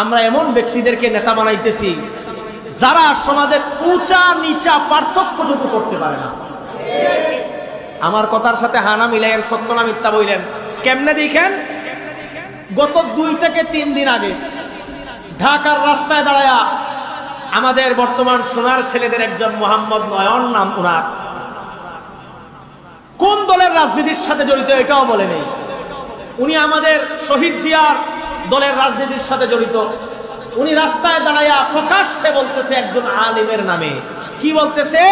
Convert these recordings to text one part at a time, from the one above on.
আমরা এমন ব্যক্তিদেরকে নেতা বানাইতেছি, যারা সমাজের উঁচা নিচা পার্থক্যযুক্ত করতে পারে না। আমার কথার সাথে হানা মিলাইয়েন, সত্য না মিথ্যা বইলেন। কেমনে দেখেন? গত দুই থেকে তিন দিন আগে ঢাকার রাস্তায় দাঁড়ায়া আমাদের বর্তমান সোনার ছেলেদের একজন মোহাম্মদ নয়ন নাম ওনার। কোন দলের রাজনীতির সাথে জড়িত এটাও বলে নেই। উনি আমাদের শহীদ জিয়ার দলের রাজনীতির সাথে জড়িত। উনি রাস্তায় দাঁড়াইয়া প্রকাশ্যে বলতেছে একজন আলিমের নামে। কি বলতেছে?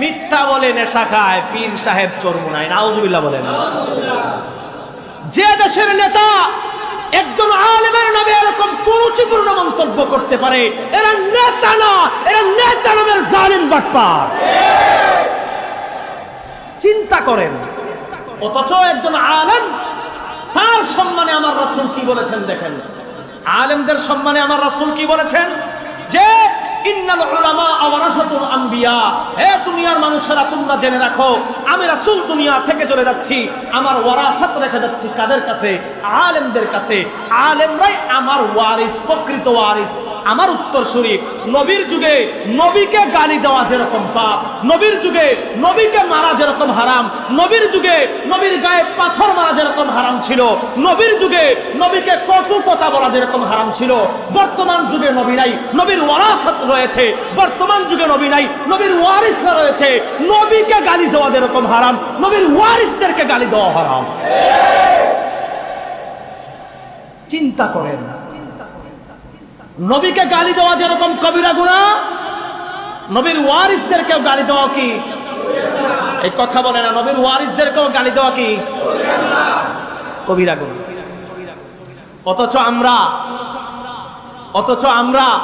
মিথ্যা বলে নেশা খায়, পীর সাহেব চরমুনায় নাউজুবিল্লাহ বলেন। যে দেশের নেতা একজন আলেমের নামে এরকম কুরুচিপূর্ণ মন্তব্য করতে পারে, এরা নেতা না, এরা নেতা নামের জালিম বাটপার। চিন্তা করেন, অথচ একজন আলেম তার সম্মানে আমার রাসূল কি বলেছেন দেখেন? আলেমদের সম্মানে আমার রাসূল কি বলেছেন? যে মানুষেরা জেনে রাখো, আমি রাসূল থেকে চলে যাচ্ছি, আমার রেখে যাচ্ছি কাদের কাছে? আলেমদের কাছে। আলেমরাই আমার ওয়ারিস, প্রকৃত ওয়ারিস। আমার উত্তরসূরি নবীর যুগে নবীকে গালি দেওয়া যেরকম পাপ, নবীর যুগে নবীকে মারা যেরকম হারাম, নবীর যুগে নবীর গায়ে পাথর মারা যেরকম হারাম ছিল, নবীর যুগে নবীকে কটু কথা বলা যেরকম হারাম ছিল, বর্তমান যুগে নবী নাই, নবীর ওয়ারাসাত রয়েছে, বর্তমান যুগে নবী নাই, নবীর ওয়ারিসরা রয়েছে, নবীকে গালি দেওয়া যেরকম হারাম, নবীর ওয়ারিসদেরকে গালি দেওয়া হারাম। চিন্তা করেন নবীকে গালি দেওয়া যেরকম কবিরা গুণা, নবীর ওয়ারিসদেরকেও গালি দেওয়া কি? এই কথা বলে না, নবীর ওয়ারিসদেরকেও গালি দেওয়া কি? কবিরা গুণা। অথচ আমরা অথচ আমরা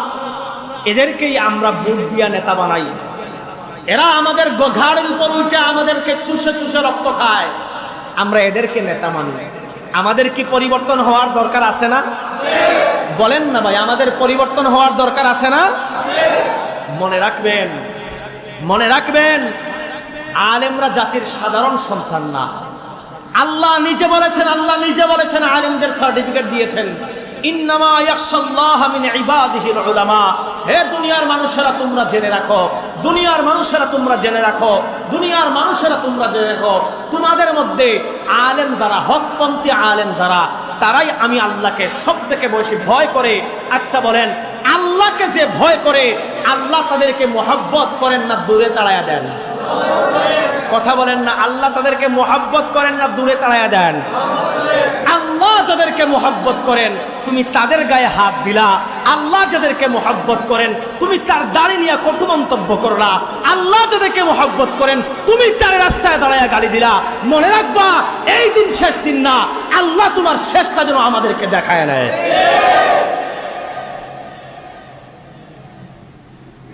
এদেরকেই আমরা বুট দিয়া নেতা বানাই। এরা আমাদের গ- ঘাড়ের উপর উঠে আমাদেরকে চুষে চুষে রক্ত খায়। আমরা এদেরকে নেতা মানি। আমাদের কি পরিবর্তন হওয়ার দরকার আছে না? বলেন না ভাই, আমাদের পরিবর্তন হওয়ার দরকার আছে না? মনে রাখবেন মনে রাখবেন, আলেমরা জাতির সাধারণ সন্তান না। আল্লাহ নিজে বলেছেন, আল্লাহ নিজে বলেছেন, আলেমদের সার্টিফিকেট দিয়েছেন। দুনিয়ার মানুষেরা, তোমরা জেনে রাখো। দুনিয়ার মানুষেরা, তোমরা জেনে রাখো। দুনিয়ার মানুষেরা, তোমরা জেনে রাখো। তোমাদের মধ্যে আলেম যারা, হকপন্থী আলেম যারা তারাই আমি আল্লাহকে সব থেকে বেশি ভয় করে। আচ্ছা বলেন, আল্লাহকে যে ভয় করে, আল্লাহ তাদেরকে মোহাব্বত করেন না দূরে তাড়ায়া দেন? কথা বলেন না, আল্লাহ তাদেরকে মোহাব্বত করেন না দূরে তাড়ায়া দেন? আল্লাহ যাদেরকে মোহাব্বত করেন, তুমি তাদের গায়ে হাত দিলা আল্লাহ যাদেরকে মোহাব্বত করেন, তুমি তার দাড়ি নিয়ে কটু মন্তব্য করলা আল্লাহ যাদেরকে মোহাব্বত করেন, তুমি তার রাস্তায় দাঁড়ায় গালি দিলা। মনে রাখবা, এই দিন শেষ দিন না, আল্লাহ তোমার শেষটা যেন আমাদেরকে দেখায় নেয়।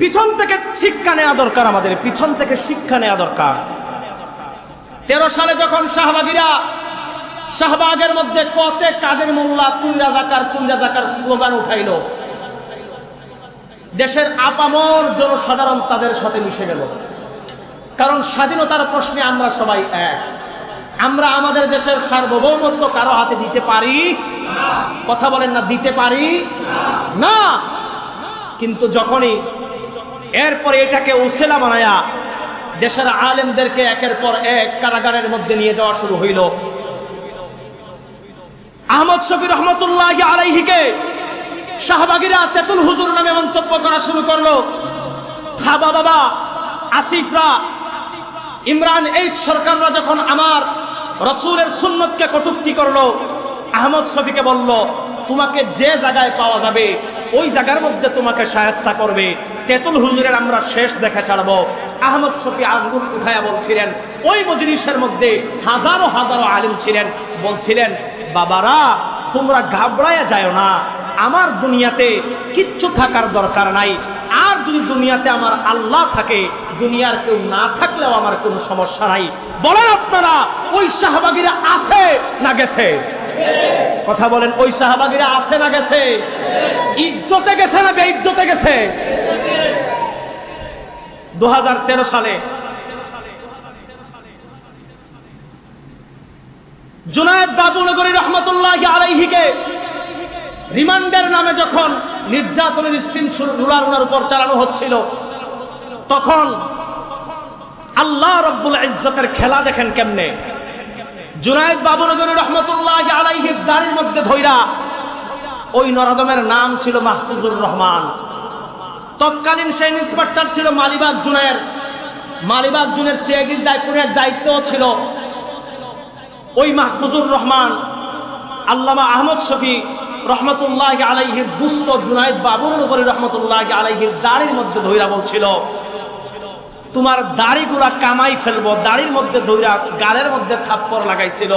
পিছন থেকে শিক্ষা নেওয়া দরকার আমাদের, পিছন থেকে শিক্ষা নেওয়া দরকার। তেরো সালে যখন শাহবাগীরা, শাহবাগের মধ্যে কতে কাদের মোল্লা, তুই রাজাকার তুই রাজাকার স্লোগান উঠাইল দেশের আপামর জনসাধারণ তাদের সাথে মিশে গেল। কারণ স্বাধীনতার প্রশ্নে আমরা সবাই এক। আমরা আমাদের দেশের সার্বভৌমত্ব কারও হাতে দিতে পারি? কথা বলেন না, দিতে পারি? না। কিন্তু যখনই এরপরে এটাকে উসেলা বানায়া দেশের আলেমদেরকে একের পর এক কারাগারের মধ্যে নিয়ে যাওয়া শুরু হইল। আহমদ শফি রহমতুল্লাহ আলাইহিকে শাহবাগিরা তেতুল হুজুর নামে মন্তব্য করা শুরু করল। থাবা বাবা, আসিফরা, ইমরান এইচ সরকাররা যখন আমার রসুলের সুন্নতকে কটুক্তি করল, আহমদ শফিকে বলল, তোমাকে যে জায়গায় পাওয়া যাবে, ওই জায়গার মধ্যে তোমাকে সায়স্তা করবে। তেতুল হুজুরের আমরা শেষ দেখা ছাড়বো। আহমদ শফি আজরুল উঠায়া বলছিলেন, ওই মজলিসের মধ্যে হাজারো হাজারো আলিম ছিলেন। বলছিলেন, বাবারা, তোমরা ঘাবড়ায়া যায় না। আমার দুনিয়াতে কিচ্ছু থাকার দরকার নাই। আর যদি দুনিয়াতে আমার আল্লাহ থাকে, দুনিয়ার কেউ না থাকলেও আমার কোনো সমস্যা নাই। বলেন আপনারা, ওই শাহবাগিরা আছে না গেছে? কথা বলেন, ওই শাহবাগিরা আছে না গেছে? ইজ্জতে গেছে না বেইজ্জতে গেছে? দু হাজার তেরো সালে জুনায়দ বাবুনগরী রহমতুল্লাহ আলাইহিকে রিমান্ডের নামে যখন নির্যাতনের স্টিম রুলার ওনার উপর চালানো হচ্ছিল, তখন আল্লাহ রব্বুল ইজ্জতের খেলা দেখেন কেমনে? জুনায়দ বাবুনগর রহমতুল্লাহ আলাইহির দাড়ির মধ্যে ধইরা ওই নরদমের নাম ছিল মাহফুজুর রহমান। তৎকালীন সেই ইন্সপেক্টর ছিল মালিবাগ জুনের। মালিবাগ জুনের সিআইডির দায়িত্বের দায়িত্বও ছিল? ওই মাহফুজুর রহমান, আল্লামা আহমদ শফি রহমতুল্লাহ আলাইহির দুস্থ জুনায়দ বাবুর নগরী রহমতুল্লাহ আলাইহির দাড়ির মধ্যে ধৈরা বলছিল, তোমার দাড়িগুলা কামাই ফেলব, দাড়ির মধ্যে ধৈরা গালের মধ্যে থাপ্পড় লাগাইছিল।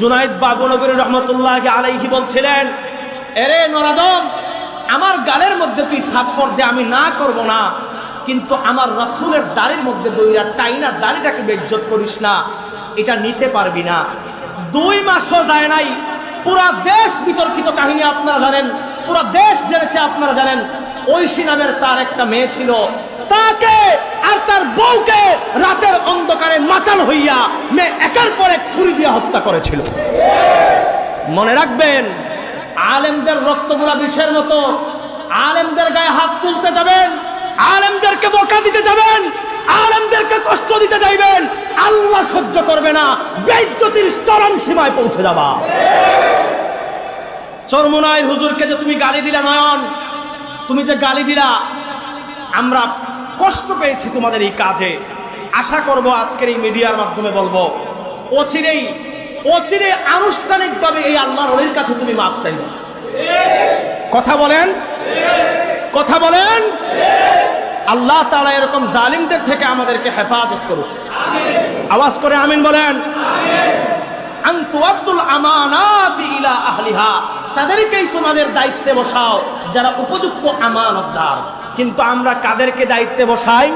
জুনাইদ বাবুনগরী রহমতুল্লাহ আলাইহি বলছিলেন, এরে নরাদম, আমার গালের মধ্যে তুই থাপ্পড় দে, আমি না করব না। কিন্তু আমার রাসূলের দাড়ির মধ্যে দইরা টাইনা দাড়িটাকে বেজ্জত করিস না, এটা নিতে পারবি না। দুই মাসও যায় নাই পুরা দেশ বিতর্কিত কাহিনী আপনারা জানেন, পুরা দেশ জেনেছে আপনারা জানেন, ঐশী নামের তার একটা মেয়ে ছিল। তাকে আর তার বউকে রাতের অন্ধকারে মাতাল হইয়া মেয়ে একের পর এক ছুরি দিয়ে হত্যা করেছিল। মনে রাখবেন, আলেমদের রক্তগুলা বিষের মতো। আলেমদের গায়ে হাত তুলতে যাবেন, আলেমদেরকে বোকা দিতে যাবেন আলেমদেরকে কষ্ট দিতে যাইবেন, আল্লাহ সহ্য করবে না। বেজ্জতির চরম সীমায় পৌঁছে যাবা। চরমনায় হুজুরকে যে তুমি গালি দিলা নয়ন, তুমি যে গালি দিলা, আমরা কষ্ট পেয়েছি তোমাদের এই কাজে। আশা করব আজকের এই মিডিয়ার মাধ্যমে বলব, অচিরেই অচিরে আনুষ্ঠানিকভাবে এই আল্লাহর অলির কাছে তুমি মাপ চাইবে। কথা বলেন? কথা বলেন? আল্লাহ তাআলা এরকম জালিমদের থেকে আমাদেরকে হেফাজত করুক। আওয়াজ করে আমিন বলেন। ইলা আহলিহা। তাদেরকেই তোমাদের দায়িত্বে বসাও, যারা উপযুক্ত আমানতদার কিন্তু আমরা কাদেরকে দায়িত্বে বসাই?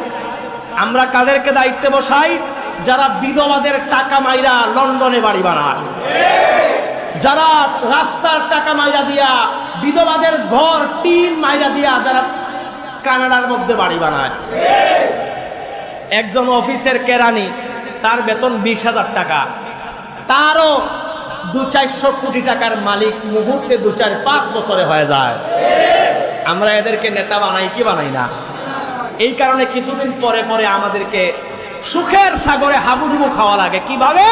আমরা কাদেরকে দায়িত্বে বসাই? যারা বিধবাদের টাকা মাইরা লন্ডনে বাড়ি বানায়। যারা রাস্তার টাকা মাইরা দিয়া বিধবাদের ঘর টিন মাইরা দিয়া যারা কানাডার মধ্যে বাড়ি বানায়। একজন অফিসের কেরানি, তার বেতন বিশ হাজার টাকা। তারও দু চারশো কোটি টাকার মালিক মুহূর্তে দু চার পাঁচ বছরে হয়ে যায়। আমরা এদেরকে নেতা বানাই কি বানাই না? এই কারণে কিছুদিন পরে পরে আমাদেরকে সুখের সাগরে হাবুডুবু খাওয়া লাগে। কীভাবে?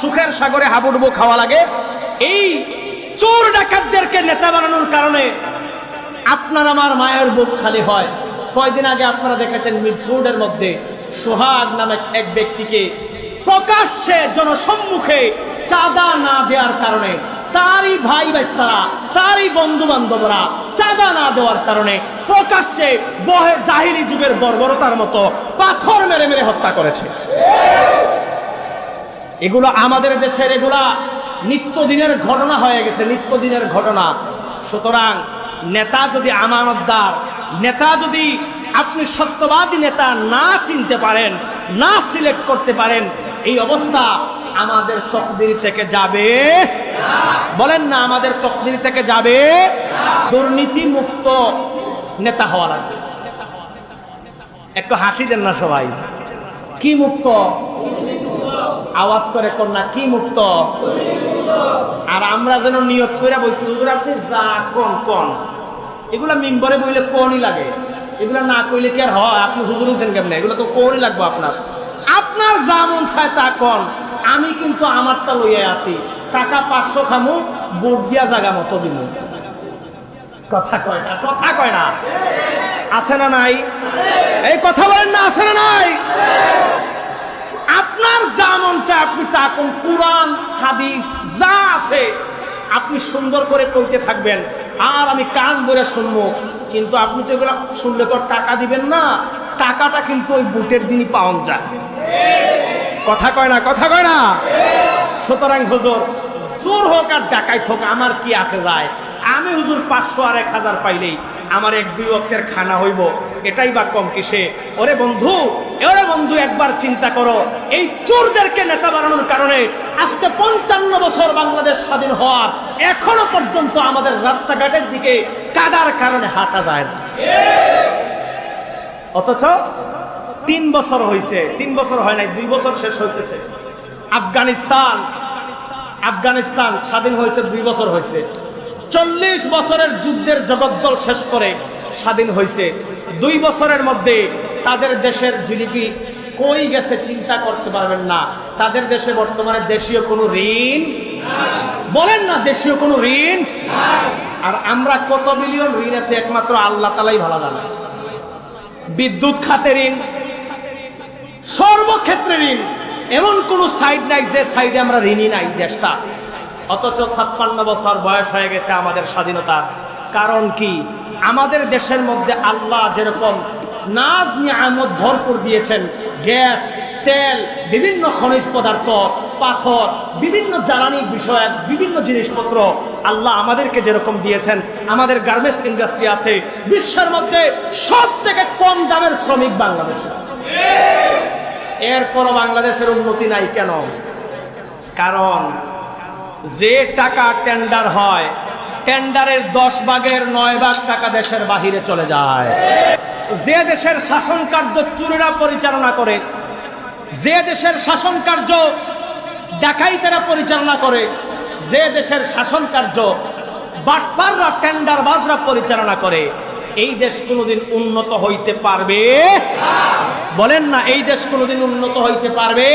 সুখের সাগরে হাবুডুবু খাওয়া লাগে। এই চোর ডাকাতদেরকে নেতা বানানোর কারণে আপনার আমার মায়ের বুক খালি হয়। কয়দিন আগে আপনারা দেখেছেন মিডফুডের মধ্যে সোহাগ নামে এক ব্যক্তিকে প্রকাশ্যে জনসম্মুখে চাঁদা না দেওয়ার কারণে, তারই ভাই বেস্তারা, তারই বন্ধু বান্ধবরা চাঁদা না দেওয়ার কারণে প্রকাশ্যে বহে জাহিলি যুগের বর্বরতার মতো পাথর মেরে মেরে হত্যা করেছে। এগুলো আমাদের দেশের এগুলা নিত্যদিনের ঘটনা হয়ে গেছে, নিত্যদিনের ঘটনা। সুতরাং নেতা যদি আমানতদার, নেতা যদি আপনি সত্যবাদী নেতা না চিনতে পারেন, না সিলেক্ট করতে পারেন, এই অবস্থা আমাদের তকদির থেকে যাবে। বলেন না, আমাদের তকদির থেকে যাবে। দুর্নীতি মুক্ত নেতা হওয়া লাগবে। একটু হাসি দেন না সবাই। কি মুক্ত? আওয়াজ করে কন্যা, কি মুক্ত? আর আমরা যেন নিয়োগ করে বলছি, হুজুর, আপনি যা কন কন। এগুলা মিম্বরে বইলে কোনই লাগে? এগুলা না কইলে কি আর হয়? আপনি হুজুর হচ্ছেন কেমনে? এগুলো তো কোনই লাগবে আপনার? আপনার যা মন চায় তা কন। আমি কিন্তু আমারটা লইয়া আছি। টাকা পাঁচশো খামু, বুট দিয়া জাগা মতো দিমু। কথা কয় না, কথা কয় না। আছে না নাই? এই কথা বলেন না, আছে না নাই? আপনার যা মন চায় আপনি তা কোন কোরআন, হাদিস, যা আছে, আপনি সুন্দর করে কইতে থাকবেন। আর আমি কান বলে শুনব। কিন্তু আপনি তো এগুলো শুনলে তো টাকা দিবেন না। টাকাটা কিন্তু ওই বুটের দিনই পাওয়া যায়। কথা কয় না, কথা কয় না? সুতরাং হুজুর চোর হোক আর ডাকাইত হোক, আমার কি আসে যায়? আমি হুজুর পাঁচশো আর এক হাজার পাইলেই আমার এক দুই অক্টের খানা হইব, এটাই বা কম কিসে? ওরে বন্ধু ওরে বন্ধু, একবার চিন্তা করো, এই চোরদেরকে নেতা বানানোর কারণে আজকে পঞ্চান্ন বছর বাংলাদেশ স্বাধীন হওয়ার এখনও পর্যন্ত আমাদের রাস্তাঘাটের দিকে কাদার কারণে হাঁটা যায় না। অথচ তিন বছর হয়েছে তিন বছর হয় নাই, দুই বছর শেষ হইতেছে। আফগানিস্তান আফগানিস্তান স্বাধীন হয়েছে, দুই বছর হয়েছে। চল্লিশ বছরের যুদ্ধের জগদ্দল শেষ করে স্বাধীন হয়েছে। দুই বছরের মধ্যে তাদের দেশের জিডিপি কই গেছে চিন্তা করতে পারবেন না। তাদের দেশে বর্তমানে দেশীয় কোনো ঋণ? বলেন না, দেশীয় কোনো ঋণ? আর আমরা কত মিলিয়ন ঋণ আছে, একমাত্র আল্লাহ তালাই ভালো জানে। বিদ্যুৎ খাতে ঋণ সর্বক্ষেত্রে ঋণ। এমন কোন সাইড নাই যে সাইডে আমরা ঋণই নাই দেশটা। অথচ ছাপ্পান্ন বছর বয়স হয়ে গেছে আমাদের স্বাধীনতা। কারণ কি? আমাদের দেশের মধ্যে আল্লাহ যেরকম নাজ নিয়ামত ভরপুর দিয়েছেন, গ্যাস, তেল, বিভিন্ন খনিজ পদার্থ, পাথর, বিভিন্ন জ্বালানি বিষয়ক বিভিন্ন জিনিসপত্র আল্লাহ আমাদেরকে যেরকম দিয়েছেন, আমাদের গার্মেন্টস ইন্ডাস্ট্রি আছে, বিশ্বের মধ্যে সব থেকে কম দামের শ্রমিক বাংলাদেশে এরপরও বাংলাদেশের উন্নতি নাই কেন? কারণ যে টাকা টেন্ডার হয় টেন্ডারের দশ ভাগের নয় ভাগ টাকা দেশের বাহিরে চলে যায়। যে দেশের শাসন কার্য চুরিরা পরিচালনা করে, যে দেশের শাসন কার্য ডাকাইতেরা পরিচালনা করে, যে দেশের শাসন কার্য বাটপাররা টেন্ডার বাজরা পরিচালনা করে এই দেশ কোনোদিন উন্নত হইতে পারবে? বলেন না, এই দেশ কোনোদিন উন্নত হইতে পারবে?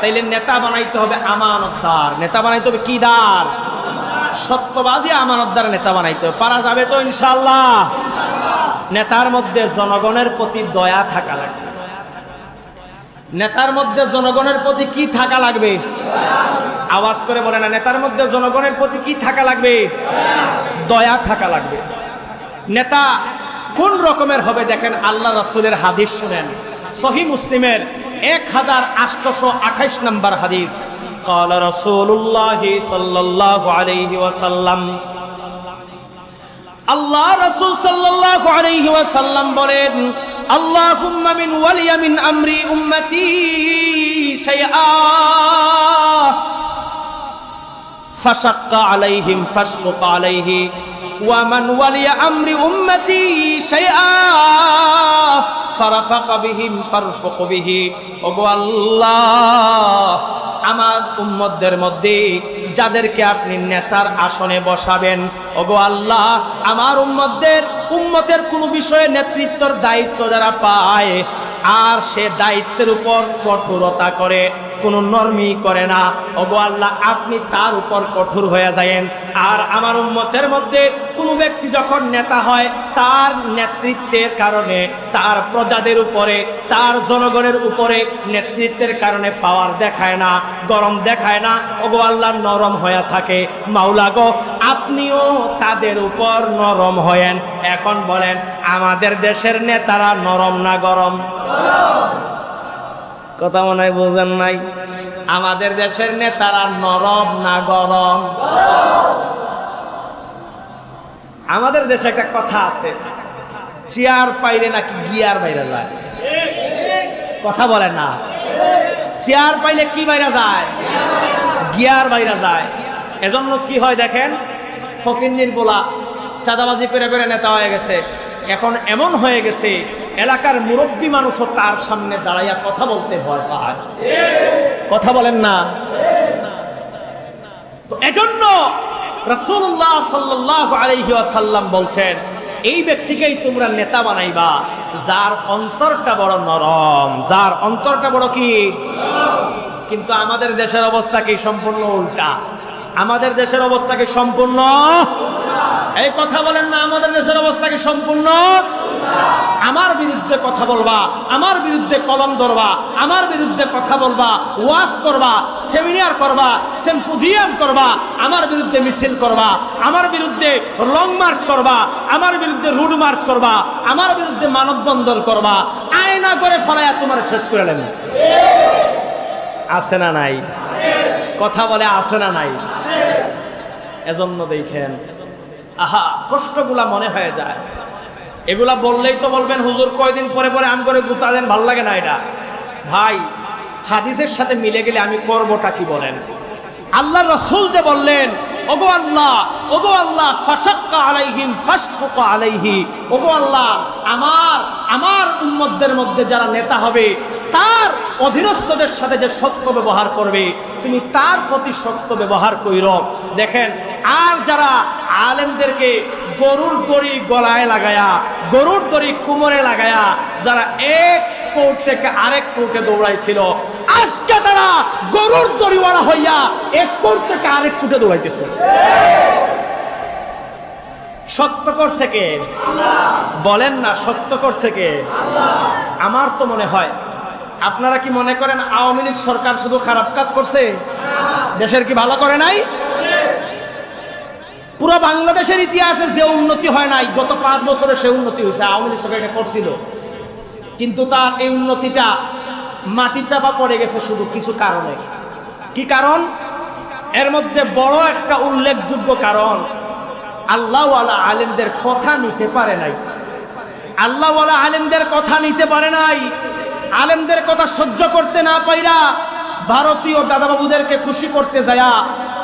তাইলে নেতা বানাইতে হবে আমানতদার। নেতা বানাইতে হবে কি দার? সত্যবাদী আমানতদার নেতা বানাইতে হবে। পারা যাবে তো ইনশাল্লাহ নেতার মধ্যে জনগণের প্রতি দয়া থাকা লাগবে। নেতার মধ্যে জনগণের প্রতি কি থাকা লাগবে? আওয়াজ করে বলে না, নেতার মধ্যে জনগণের প্রতি কি থাকা লাগবে? দয়া থাকা লাগবে। নেতা কোন রকমের হবে দেখেন আল্লাহ রাসূলের হাদিস শুনেন সহি মুসলিমের এক হাজার আটশোশো আঠাইশ নম্বর হাদিস قال رسول الله صلى الله عليه وسلم আল্লাহ রাসূল সাল্লাল্লাহু আলাইহি ওয়াসাল্লাম বলেন আল্লাহুম্মা মিন ওয়ালিয়া মিন আমরি উম্মতি শাইআ ফাশাক্কা আলাইহিম ফাশকুক আলাইহি ওয়া মান ওয়ালিয়া আমরি উম্মতি শাইআ, ফারাফাকা বিহিম ফারফুক বিহি। ওগো আল্লাহ, আমার উম্মতদের মধ্যে যাদেরকে আপনি নেতার আসনে বসাবেন, ওগো আল্লাহ, আমার উম্মতদের, উম্মতের কোনো বিষয়ে নেতৃত্বর দায়িত্ব যারা পায়, আর সে দায়িত্বের উপর কঠোরতা করে। কোনো নর্মি করে না। ওগো আল্লাহ, আপনি তার উপর কঠোর হয়ে যায়েন। আর আমার উম্মতের মধ্যে কোনো ব্যক্তি যখন নেতা হয়, তার নেতৃত্বের কারণে, তার প্রজাদের উপরে, তার জনগণের উপরে নেতৃত্বের কারণে পাওয়ার দেখায় না, গরম দেখায় না ওগো আল্লাহ নরম হয়ে থাকে। মাওলা গো, আপনিও তাদের উপর নরম হয়েন। এখন বলেন, আমাদের দেশের নেতারা নরম না গরম? কথা মনে হয় বোঝেন নাই? আমাদের দেশের নেতারা নরম না গরম? আমাদের দেশে একটা কথা আছে, চেয়ার পাইলে নাকি গিয়ার বাইরে যায়? কথা বলে না। চেয়ার পাইলে কি বাইরে যায়? গিয়ার বাইরে যায়। এজন্য কি হয় দেখেন ফকিন্নির বলা চাঁদাবাজি করে করে নেতা হয়ে গেছে। এখন এমন হয়ে গেছে এলাকার মুরব্বী মানুষও তার সামনে দাঁড়াইয়া কথা বলতে ভয় পায়। কথা বলেন না। তো এজন্য রাসূলুল্লাহ সাল্লাল্লাহু আলাইহি ওয়াসাল্লাম বলছেন, এই ব্যক্তিকেই তোমরা নেতা বানাইবা, যার অন্তরটা বড় নরম। যার অন্তরটা বড় কি? কিন্তু আমাদের দেশের অবস্থা কি সম্পূর্ণ উল্টা? আমাদের দেশের অবস্থা কি সম্পূর্ণ এই কথা বলেন না, আমাদের দেশের অবস্থা কি সম্পূর্ণ? আমার বিরুদ্ধে কথা বলবা, আমার বিরুদ্ধে কলম ধরবা, আমার বিরুদ্ধে কথা বলবা, ওয়াজ করবা, সেমিনার করবা সেম্পোজিয়াম করবা, আমার বিরুদ্ধে মিছিল করবা, আমার বিরুদ্ধে লং মার্চ করবা, আমার বিরুদ্ধে রুড মার্চ করবা, আমার বিরুদ্ধে মানববন্ধন করবা, আয়না করে ফলাইয়া তোমার শেষ করে নেন আছে না নাই? কথা বলে আছে না নাই? এজন্য দেখেন আহা, কষ্টগুলা মনে হয়ে যায়। এগুলা বললেই তো বলবেন, হুজুর, কয়দিন পরে পরে আম করে গুতা দেন, ভালো লাগে না এটা? ভাই, হাদিসের সাথে মিলে গেলে আমি করবটা কি বলেন? আল্লাহ রসুল যে বললেন, ওগো আল্লাহ ওগো আল্লাহ, ফাশাক্কা আলাইহিম, ফাশকুকা আলাইহি। ওগো আল্লাহ, আমার আমার উম্মতদের মধ্যে যারা নেতা হবে, তার অধীনস্থদের সাথে যে সত্য ব্যবহার করবে, তুমি তার প্রতি সত্য ব্যবহার কইর। দেখেন, আর যারা আলেমদেরকে গরুর দড়ি গলায় লাগায়া, গরুর দড়ি কুমরে লাগায়া যারা এক কোর্ট থেকে আরেক কোর্টে দৌড়াইছিল, আজকে তারা গরুর দড়িওয়ালা হইয়া এক কোর্ট থেকে আরেক কোর্টে দৌড়াইতেছে। সত্য করছে কে? বলেন না, সত্য করছে কে? আমার তো মনে হয়, আপনারা কি মনে করেন আওয়ামী লীগ সরকার শুধু খারাপ কাজ করছে? দেশের কি ভালো করে নাই? পুরো বাংলাদেশের ইতিহাসে যে উন্নতি হয় নাই, গত পাঁচ বছরে সে উন্নতি হয়েছে, আওয়ামী লীগ সরকার করছিল। কিন্তু তার এই উন্নতিটা মাটি চাপা পড়ে গেছে শুধু কিছু কারণে। কি কারণ? এর মধ্যে বড় একটা উল্লেখযোগ্য কারণ আল্লাহওয়ালা আলেমদের কথা নিতে পারে নাই। আল্লাহওয়ালা আলেমদের কথা নিতে পারে নাই। আলেমদের কথা সহ্য করতে না পাইরা ভারতীয় দাদাবাবুদেরকে খুশি করতে যায়া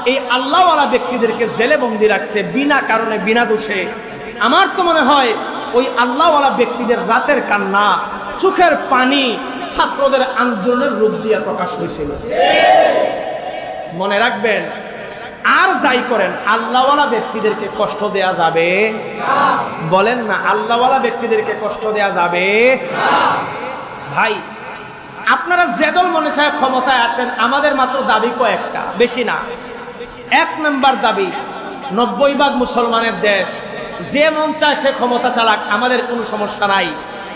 এই আল্লাহওয়ালা ব্যক্তিদেরকে জেলে বন্দি রাখছে, বিনা কারণে, বিনা দোষে। আমার তো মনে হয় ওই আল্লাহওয়ালা ব্যক্তিদের রাতের কান্না, চোখের পানি ছাত্রদের আন্দোলনের রূপ দিয়ে প্রকাশ হয়েছিল। মনে রাখবেন, আর যাই করেন, আল্লাহওয়ালা ব্যক্তিদেরকে কষ্ট দেয়া যাবে? বলেন না, আল্লাহওয়ালা ব্যক্তিদেরকে কষ্ট দেয়া যাবে? ভাই, আপনারা যেদল মনে চায় ক্ষমতায় আসেন, আমাদের মাত্র দাবি কয়েকটা, বেশি না। এক নম্বর দাবি, নব্বই ভাগ মুসলমানের দেশ যে মন চায় সে ক্ষমতা চালাক, আমাদের কোনো সমস্যা নাই।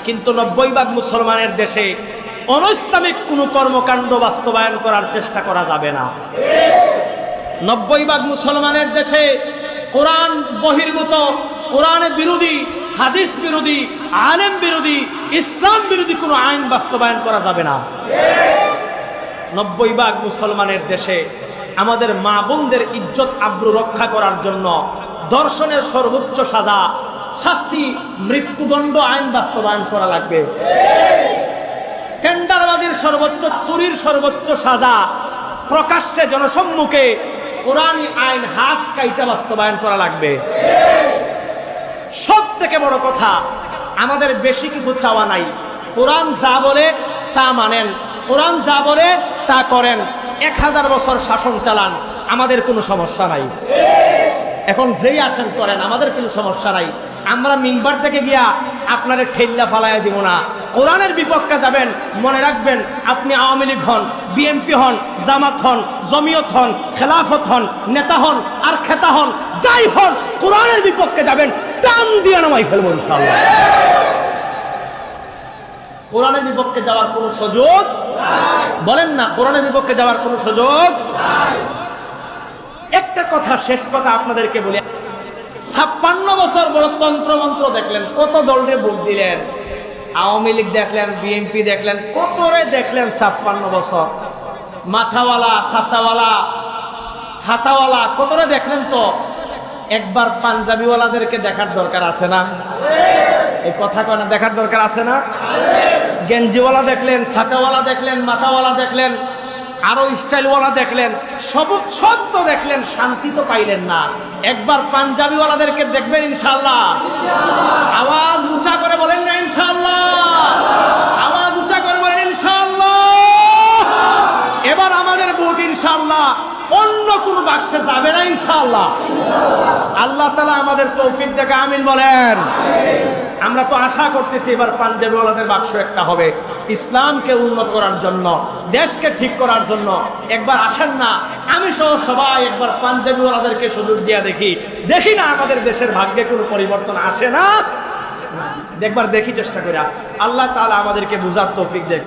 কিন্তু নব্বই ভাগ মুসলমানের দেশে অনৈসলামিক কোনো কর্মকাণ্ড বাস্তবায়ন করার চেষ্টা করা যাবে না। নব্বই ভাগ মুসলমানের দেশে কোরআন বহির্ভূত কোরআনের বিরোধী, হাদিস বিরোধী, আলেম বিরোধী, ইসলাম বিরোধী কোনো আইন বাস্তবায়ন করা যাবে না। নব্বই ভাগ মুসলমানের দেশে আমাদের মা বোনদের ইজ্জত, আব্রু রক্ষা করার জন্য দর্শনের সর্বোচ্চ সাজা, শাস্তি, মৃত্যুদণ্ড আইন বাস্তবায়ন করা লাগবে। টেন্ডারবাজির সর্বোচ্চ, চুরির সর্বোচ্চ সাজা প্রকাশ্যে জনসম্মুখে কোরআনী আইন হাত কাইটা বাস্তবায়ন করা লাগবে। সব থেকে বড় কথা, আমাদের বেশি কিছু চাওয়া নাই। কোরআন যা বলে তা মানেন, কোরআন যা বলে তা করেন। এক হাজার বছর শাসন চালান, আমাদের কোনো সমস্যা নাই। এখন যেই আসেন করেন, আমাদের কোনো সমস্যা নাই। আমরা মিম্বার থেকে গিয়া আপনারে ঠেল্লা ফালাইয়া দিব না। কোরআনের বিপক্ষে যাবেন, মনে রাখবেন, আপনি আওয়ামী লীগ হন বিএনপি হন, জামাত হন, জমিয়ত হন, খেলাফত হন, নেতা হন, আর খেতা হন, যাই হন, কোরআনের বিপক্ষে যাবেন, টান দিয়ে নামাই ফেলব ইনশাআল্লাহ। কোরআনের বিপক্ষে যাওয়ার কোনো সুযোগ বলেন না, কোরআনের বিপক্ষে যাওয়ার কোনো সুযোগ একটা কথা শেষ কথা আপনাদেরকে বলি। ছাপ্পান্ন বছর বড় তন্ত্রমন্ত্র দেখলেন, কত দলরে ভোট দিলেন? আওয়ামী লীগ দেখলেন, বিএনপি দেখলেন, কতরে দেখলেন ছাপ্পান্ন বছর? মাথাওয়ালা, ছাতাওয়ালা, হাতাওয়ালা, কতরে দেখলেন তো? একবার পাঞ্জাবিওয়ালাদেরকে দেখার দরকার আছে না? এই কথা কয় না, দেখার দরকার আছে না? গেঞ্জিওয়ালা দেখলেন, ছাতাওয়ালা দেখলেন, মাথাওয়ালা দেখলেন, আরও স্টাইলওয়ালা দেখলেন সব সব তো দেখলেন, শান্তি তো পাইলেন না। একবার পাঞ্জাবিওয়ালাদেরকে দেখবেন ইনশাল্লাহ আওয়াজ উঁচা করে বলেন না ইনশাল্লাহ আওয়াজ উঁচা করে বলেন ইনশাল্লাহ এবার আমাদের ভোট ইনশাল্লাহ কোন বাক্সে যাবে না ইনশাল্লাহ আল্লাহ তালা আমাদের তৌফিক দেখে, আমিন বলেন। আমরা তো আশা করতেছি এবার পাঞ্জাবিওয়ালাদের বাক্স একটা হবে। ইসলামকে উন্নত করার জন্য, দেশকে ঠিক করার জন্য। একবার আসেন না, আমি সহ সবাই একবার পাঞ্জাবিওয়ালাদেরকে সুযোগ দিয়া দেখি। দেখি না আমাদের দেশের ভাগ্যে কোনো পরিবর্তন আসে না? দেখবার দেখি চেষ্টা করি আল্লাহ তালা আমাদেরকে বুঝার তৌফিক দেখ।